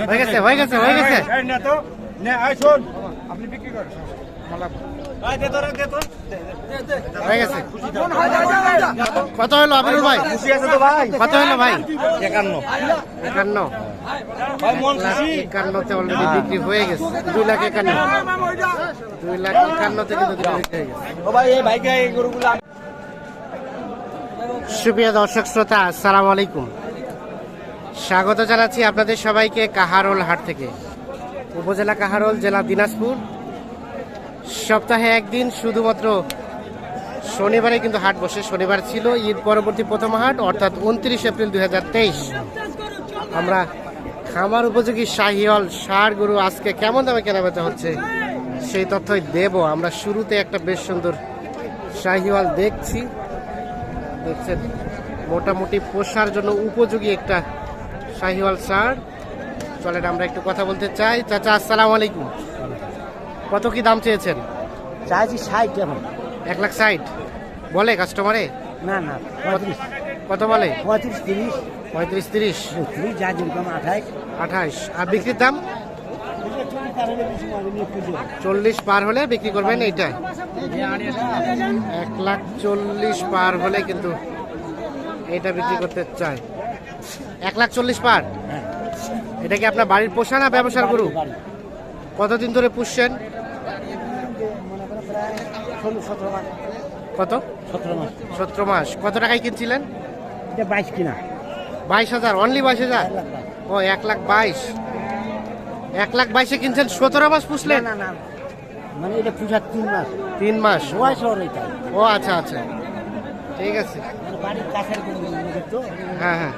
হয়ে গেছে হয়ে গেছে হয়ে গেছে। আপনি বিক্রি করেন। কত হলো আবিরুল ভাই? কত হলো ভাই? একান্ন। একান্ন। একান্নতে অলরেডি বিক্রি হয়ে গেছে। দুই লাখ একান্ন। দুই লাখ একান্নতে কিন্তু বিক্রি হয়ে গেছে ও ভাই এই ভাইকে এই গরুগুলো আমি- সুপ্রিয় দর্শক শ্রোতা, আসসালামু আলাইকুম। স্বাগত জানাচ্ছি আপনাদের সবাইকে কাহারোল হাট থেকে। উপজেলা কাহারোল, জেলা দিনাজপুর। সপ্তাহে একদিন শুধুমাত্র শনিবারে কিন্তু হাট বসে। শনিবার ছিল ঈদ পরবর্তী প্রথম হাট, অর্থাৎ উনত্রিশ এপ্রিল দুই হাজার তেইশ। আমরা খামার উপযোগী শাহিওয়াল ষাড় গরু আজকে কেমন দামে কেনাবেচা হচ্ছে সেই তথ্যই দেব। আমরা শুরুতে একটা বেশ সুন্দর শাহিওয়াল দেখছি। দেখছেন মোটামুটি পোষার জন্য উপযোগী একটা শাহিওয়াল সার। চলেন আমরা একটু কথা বলতে চাই। চাচা আসসালামু আলাইকুম। কত কি দাম চেয়েছেন? চাইছি ষাট এখন। এক লাখ ষাট। বলে কাস্টমারে? না না পঁয়ত্রিশ। কত বলে? পঁয়ত্রিশ তিরিশ। পঁয়ত্রিশ তিরিশ। তিরিশ আঠাইশ আঠাইশ আর বিক্রির দাম? চল্লিশ পার হলে বিক্রি করবেন এইটাই এক লাখ চল্লিশ পার হলে কিন্তু এটা বিক্রি করতে চাই এক লাখ চল্লিশ পার? এটা কি আপনার বাড়ির পোষা না ব্যবসার গরু। কতদিন ধরে পুষছেন? কত? সতেরো মাস। কত টাকায় কিনছিলেন? বাইশ কিনা। বাইশ হাজার অনলি বাইশ হাজার। ও এক লাখ বাইশ। এক লাখ বাইশে কিনছেন সতেরো মাস পুষলেন? না না মানে এটা পূজার তিন মাস। তিন মাস? ওর এটা ও আচ্ছা আচ্ছা। ঠিক আছে। মানে বাড়ির কাছের তো হ্যাঁ হ্যাঁ।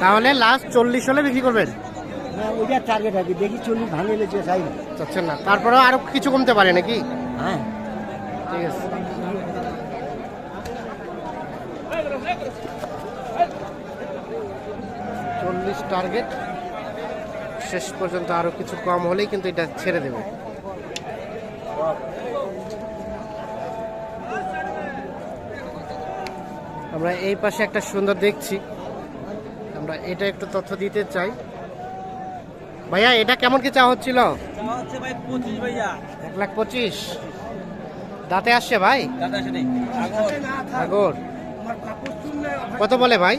তাহলে লাস্ট চল্লিশ হলে বিক্রি করবেন? না ওইটা টার্গেট আছে দেখি চল্লিশ ভাঙে এলেছে চাই না চাচ্ছেন না। তারপরেও আরও কিছু কমতে পারে নাকি? হ্যাঁ। ঠিক আছে। চল্লিশ টার্গেট শেষ পর্যন্ত আরও কিছু কম হলেই কিন্তু এটা ছেড়ে দেবে। আমরা এই পাশে একটা সুন্দর দেখছি। আমরা এটা একটু তথ্য দিতে চাই। ভাইয়া এটা কেমন কি চা হচ্ছিল? এক লাখ পঁচিশ। দাঁতে আসছে ভাই? আগর। কত বলে ভাই?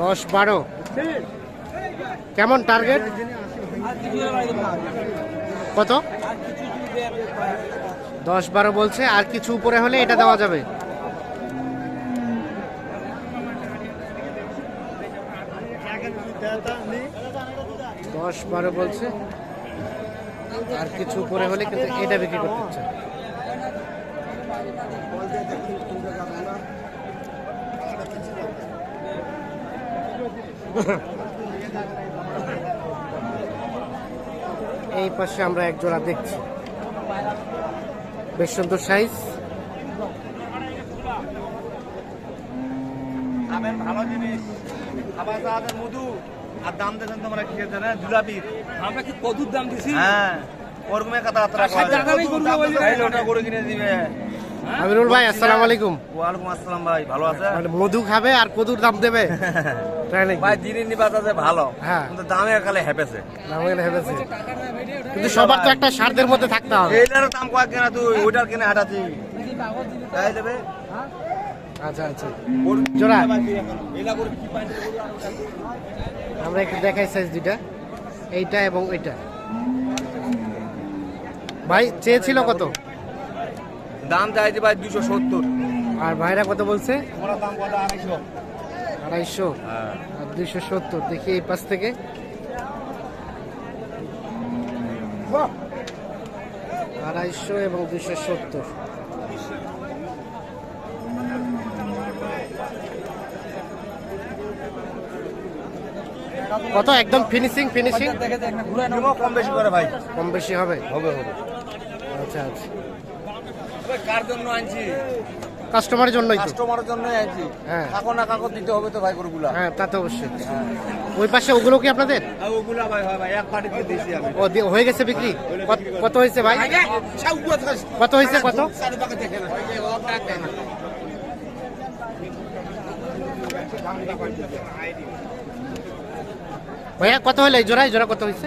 দশ বারো। কেমন টার্গেট কত? দশ বারো বলছে, আর কিছু উপরে হলে এটা দেওয়া যাবে। দশ বারো বলছে, আর কিছু উপরে হলে কিন্তু এটা বিক্রি করতে চায়। এই পাশে আমরা এক জোড়া দেখছি। বেশ সুন্দর সাইজ আমের ভালো জিনিস। মধু আর দাম দেখেন তোমরা কি খেতে না জুলাপির আমরা কি কদুর দাম দিছি? হ্যাঁ। ওরকমে। ওটা গরু কিনে দিবে। আমিরুল ভাই আসসালামু আলাইকুম। ওয়ালাইকুম আসসালাম ভাই ভালো আছে মানে মধু খাবে আর কদুর দাম দেবে। তাই নাকি? ভাই জিনিস নিবাস আছে ভালো। হ্যাঁ। কিন্তু দামে কালে হেপেছে। দাম এখানে হেবেছে। কিন্তু সবার তো একটা স্বার্থের মধ্যে থাকতে হবে। এইটার দাম কয়েক কেনা তুই? ওইটার কিনে হাঁটাচ্ছি তাই। দেবে? আচ্ছা আচ্ছা। জোড়া। আমরা একটু দেখাই সাইজ দুইটা। এইটা এবং ওইটা। ভাই চেয়েছিল কত? দাম চাইছে ভাই দুশো সত্তর। আর ভাইরা কত বলছে? আড়াইশো। আড়াইশো? আর দুইশো সত্তর দেখি এই পাশ থেকে। আড়াইশো এবং দুইশো সত্তর। কত? একদম ফিনিশিং ফিনিশিং কম বেশি করে ভাই কম বেশি হবে? হবে হবে। আচ্ছা আচ্ছা। কার জন্য আনছি? কাস্টমারের জন্যই তো। কাস্টমারের জন্য আনছি। হ্যাঁ। কাকো না কাকো দিতে হবে তো ভাই গরুগুলা। হ্যাঁ তা তো অবশ্যই। ওই পাশে ওগুলো কি আপনাদের? আর ওগুলা ভাই হয় ভাই এক পার্টিতে দিয়েছি আমি। ও দিয়ে- হয়ে গেছে বিক্রি? কত- কত হয়েছে ভাই? কত হয়েছে কত? ভাইয়া কত হলো? এই জোড়া জোড়া কত হয়েছে?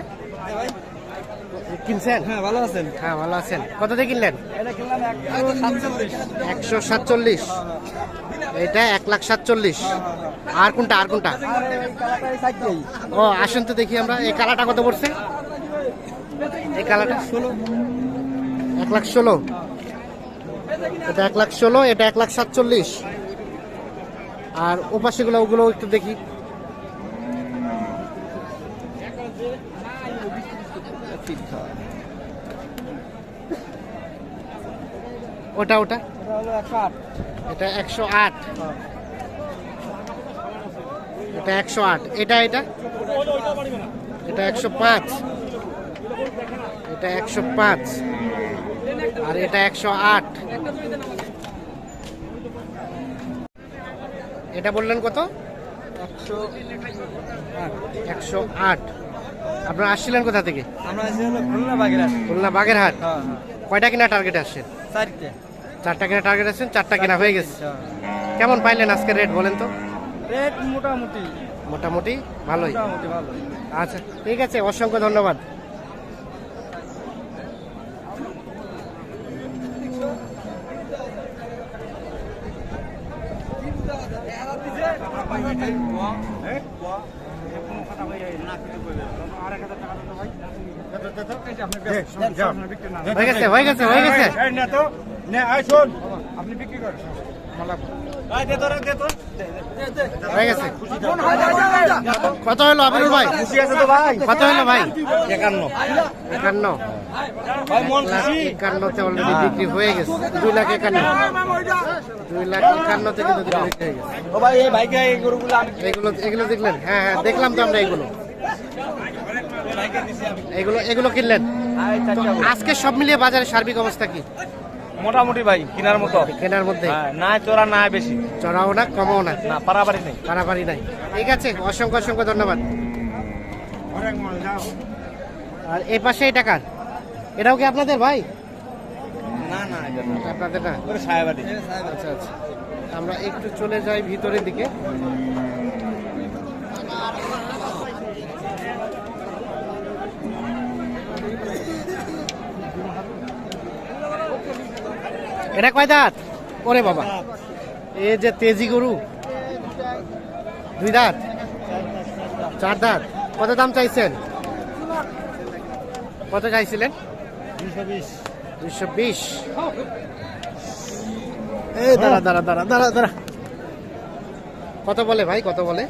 কিনছেন? হ্যাঁ ভালো আছেন। হ্যাঁ ভালো আছেন। কত দিয়ে কিনলেন? একশো সাতচল্লিশ। এটা এক লাখ সাতচল্লিশ। আর কোনটা আর কোনটা? ও আসেন তো দেখি আমরা। এই কালারটা কত পড়ছে? এই কালারটা? ষোলো। এক লাখ ষোলো। এটা এক লাখ ষোলো এটা এক লাখ সাতচল্লিশ। আর ওপাশেগুলো ওগুলো একটু দেখি। ওটা ওটা? এটা একশো আট। এটা একশো আট। এটা এটা? এটা একশো পাঁচ। এটা একশো পাঁচ। আর এটা একশো আট। এটা বললেন কত? একশো আট। আপনারা আসছিলেন কোথা থেকে? আমরা খুলনা বাগেরহাট। খুলনা বাগেরহাট। হ্যাঁ হ্যাঁ। কয়টা কিনা টার্গেট আসছেন? চারটে। চারটা কিনা টার্গেট আছেন চারটা কিনা হয়ে গেছে হ্যাঁ। কেমন পাইলেন আজকে রেট বলেন তো রেট মোটামুটি মোটামুটি ভালোই আচ্ছা ঠিক আছে অসংখ্য ধন্যবাদ হয়ে গেছে হয়ে গেছে হয়ে গেছে আপনি বিক্রি করেন। হয়ে কত হলো আবিরুল ভাই? খুশি আছে তো ভাই। কত হলো ভাই? একান্ন। একান্ন। মন একান্নতে অলরেডি বিক্রি হয়ে গেছে। দুই লাখ একান্ন। দুই লাখ একান্নতে কিন্তু বিক্রি হয়ে গেছে। ও ভাই এই ভাইকে এই গরুগুলো আমি এগুলো এগুলো দেখলেন? হ্যাঁ হ্যাঁ দেখলাম তো আমরা এগুলো। এগুলো এগুলো কিনলেন। আজকে সব মিলিয়ে বাজারের সার্বিক অবস্থা কি? মোটামুটি ভাই কেনার মতো। কেনার মধ্যে? হ্যাঁ না চোরা না বেশি। চড়াও না কমাও না? না পারাপারি নেই। পারাপারি নাই। ঠিক আছে অসংখ্য অসংখ্য ধন্যবাদ। আর এই পাশে এই টাকার এটাও কি আপনাদের ভাই? না না এটা আপনাদের না? আচ্ছা আচ্ছা। আমরা একটু চলে যাই ভিতরের দিকে। এটা কয় দাঁত? ওরে বাবা। এ যে তেজি গরু। দুই দাঁত? চার দাঁত। কত দাম চাইছেন? কত চাইছিলেন? দুইশো বিশ। এই দাঁড়া দাঁড়া দাঁড়া দাঁড়া দাঁড়া। কত বলে ভাই? কত বলে?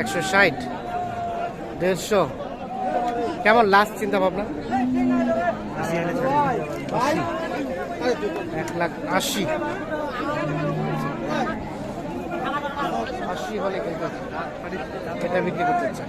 একশো ষাট। দেড়শো। কেমন লাস্ট চিন্তা ভাবনা। এক লাখ আশি। আশি হলে কিন্তু এটা বিক্রি করতে চাই।